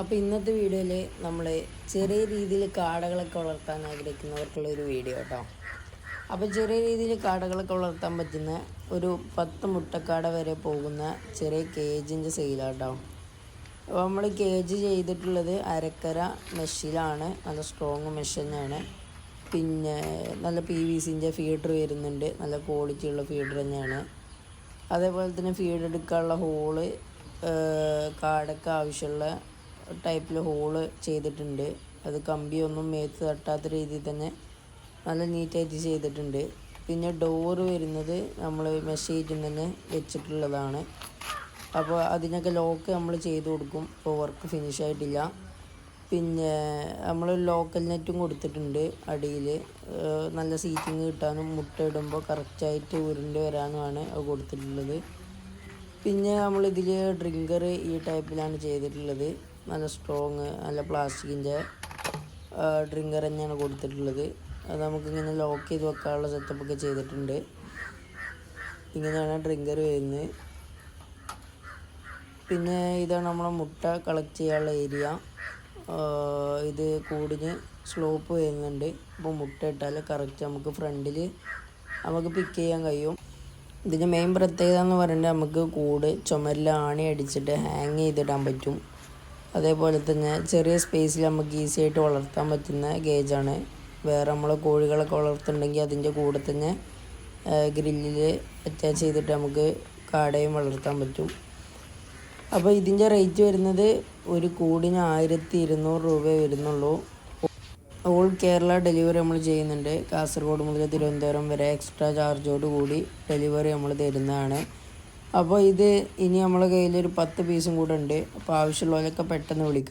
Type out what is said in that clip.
അപ്പോൾ ഇന്നത്തെ വീഡിയോയിൽ നമ്മൾ ചെറിയ രീതിയിൽ കാടകളൊക്കെ വളർത്താൻ ആഗ്രഹിക്കുന്നവർക്കുള്ള ഒരു വീഡിയോ കേട്ടോ. അപ്പോൾ ചെറിയ രീതിയിൽ കാടകളൊക്കെ വളർത്താൻ പറ്റുന്ന ഒരു പത്ത് മുട്ടക്കാട വരെ പോകുന്ന ചെറിയ കേജിന്റെ സെയിലാട്ടോ അപ്പോൾ നമ്മൾ കേജ് ചെയ്തിട്ടുള്ളത് അരക്കര മെഷീലാണ്. നല്ല സ്ട്രോങ് മെഷീൻ തന്നെയാണ് പിന്നെ നല്ല പി വി സിന്റെ ഫീഡർ വരുന്നുണ്ട്. നല്ല ക്വാളിറ്റി ഉള്ള ഫീഡർ തന്നെയാണ്. അതേപോലെ തന്നെ ഫീഡ് എടുക്കാനുള്ള ഹോൾ കാടൊക്കെ ആവശ്യമുള്ള ടൈപ്പിൽ ഹോൾ ചെയ്തിട്ടുണ്ട്. അത് കമ്പിയൊന്നും മേത്ത് തട്ടാത്ത രീതിയിൽ തന്നെ നല്ല നീറ്റായിട്ട് ചെയ്തിട്ടുണ്ട്. പിന്നെ ഡോറ് വരുന്നത് നമ്മൾ മെഷീറ്റിൽ തന്നെ വെച്ചിട്ടുള്ളതാണ്. അപ്പോൾ അതിനൊക്കെ ലോക്ക് നമ്മൾ ചെയ്ത് കൊടുക്കും. ഇപ്പോൾ വർക്ക് ഫിനിഷ് ആയിട്ടില്ല. പിന്നെ നമ്മൾ ലോക്കൽ നെറ്റും കൊടുത്തിട്ടുണ്ട് അടിയിൽ നല്ല സീറ്റിങ് കിട്ടാനും മുട്ട ഇടുമ്പോൾ കറക്റ്റായിട്ട് ഉരുണ്ട് വരാനുമാണ് അത് കൊടുത്തിട്ടുള്ളത്. പിന്നെ നമ്മളിതിൽ ഡ്രിങ്കർ ഈ ടൈപ്പിലാണ് ചെയ്തിട്ടുള്ളത്. നല്ല സ്ട്രോങ് നല്ല പ്ലാസ്റ്റിക്കിന്റെ ഡ്രിങ്കർ തന്നെയാണ് കൊടുത്തിട്ടുള്ളത്. അത് നമുക്കിങ്ങനെ ലോക്ക് ചെയ്ത് വെക്കാനുള്ള സെറ്റപ്പൊക്കെ ചെയ്തിട്ടുണ്ട്. ഇങ്ങനെയാണ് ഡ്രിങ്കർ വരുന്നത്. പിന്നെ ഇതാണ് നമ്മളെ മുട്ട കളക്ട് ചെയ്യാനുള്ള ഏരിയ ഇത് കൂടിന് സ്ലോപ്പ് വരുന്നുണ്ട്. അപ്പോൾ മുട്ട ഇട്ടാൽ കറക്റ്റ് നമുക്ക് ഫ്രണ്ടിൽ നമുക്ക് പിക്ക് ചെയ്യാൻ കഴിയും. ഇതിന്റെ മെയിൻ പ്രത്യേകത എന്ന് പറയുന്നത് നമുക്ക് കൂട് ചുമരിൽ ആണി അടിച്ചിട്ട് ഹാങ് ചെയ്തിടാൻ പറ്റും. അതേപോലെ തന്നെ ചെറിയ സ്പേസിൽ നമുക്ക് ഈസി ആയിട്ട് വളർത്താൻ പറ്റുന്ന ഗേജാണ് വേറെ നമ്മൾ കോഴികളൊക്കെ വളർത്തുന്നുണ്ടെങ്കിൽ അതിന്റെ കൂടെ തന്നെ ഗ്രില്ലിൽ അറ്റാച്ച് ചെയ്തിട്ട് നമുക്ക് കാടയും വളർത്താൻ പറ്റും. അപ്പോൾ ഇതിന്റെ റേറ്റ് വരുന്നത് ഒരു കൂടിന് ആയിരത്തി ഇരുന്നൂറ് രൂപ വരുന്നുള്ളൂ. ഓൾ കേരള ഡെലിവറി നമ്മൾ ചെയ്യുന്നുണ്ട്. കാസർഗോഡ് മുതൽ തിരുവനന്തപുരം വരെ എക്സ്ട്രാ ചാർജോട് കൂടി ഡെലിവറി നമ്മൾ തരുന്നതാണ്. അപ്പോൾ ഇത് ഇനി നമ്മളെ കയ്യിൽ ഒരു പത്ത് പീസും കൂടെ ഉണ്ട്. അപ്പോൾ ആവശ്യമുള്ളവരൊക്കെ പെട്ടെന്ന് വിളിക്കും.